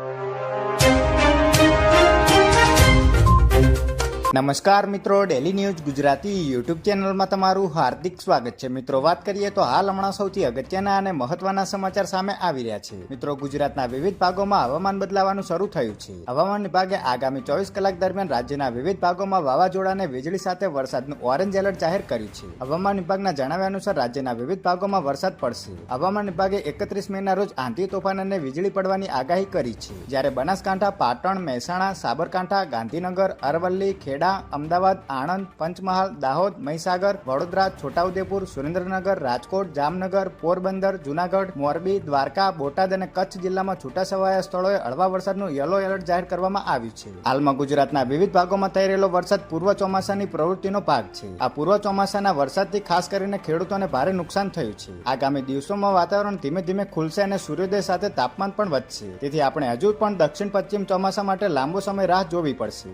you. નમસ્કાર મિત્રો daily news Gujarati YouTube ચેનલમાં તમારું હાર્દિક સ્વાગત છે. મિત્રો, વાત કરીએ તો હાલ હમણાં સૌથી અગત્યના અને મહત્વના સમાચાર સામે આવી રહ્યા છે. મિત્રો, ગુજરાતના વિવિધ ભાગોમાં હવામાન બદલાવાનું શરૂ થયું છે. હવામાન વિભાગે આગામી ચોવીસ કલાક દરમિયાન રાજ્યના વિવિધ ભાગોમાં વાવાઝોડાને વીજળી સાથે વરસાદનું ઓરેન્જ એલર્ટ જાહેર કર્યું છે. હવામાન વિભાગના જણાવ્યા અનુસાર રાજ્યના વિવિધ ભાગોમાં વરસાદ પડશે. હવામાન વિભાગે એકત્રીસ મેના રોજ આંધી તોફાન અને વીજળી પડવાની આગાહી કરી છે. જ્યારે બનાસકાંઠા, પાટણ, મહેસાણા, સાબરકાંઠા, ગાંધીનગર, અરવલ્લી ખેડા, અમદાવાદ, આણંદ, પંચમહાલ, દાહોદ, મહીસાગર, વડોદરા, છોટાઉદેપુર, સુરેન્દ્રનગર, રાજકોટ, જામનગર, પોરબંદર, જુનાગઢ, મોરબી, દ્વારકા, બોટાદ અને કચ્છ જિલ્લામાં છૂટાછવાયા સ્થળોએ હળવા વરસાદનું યલો એલર્ટ જાહેર કરવામાં આવ્યું છે. હાલમાં ગુજરાતના વિવિધ ભાગોમાં થઈ રહેલો વરસાદ પૂર્વ ચોમાસાની પ્રવૃત્તિનો ભાગ છે. આ પૂર્વ ચોમાસાના વરસાદથી ખાસ કરીને ખેડૂતોને ભારે નુકસાન થયું છે. આગામી દિવસોમાં વાતાવરણ ધીમે ધીમે ખુલશે અને સૂર્યોદય સાથે તાપમાન પણ વધશે. તેથી આપણે હજુ પણ દક્ષિણ પશ્ચિમ ચોમાસા માટે લાંબો સમય રાહ જોવી પડશે.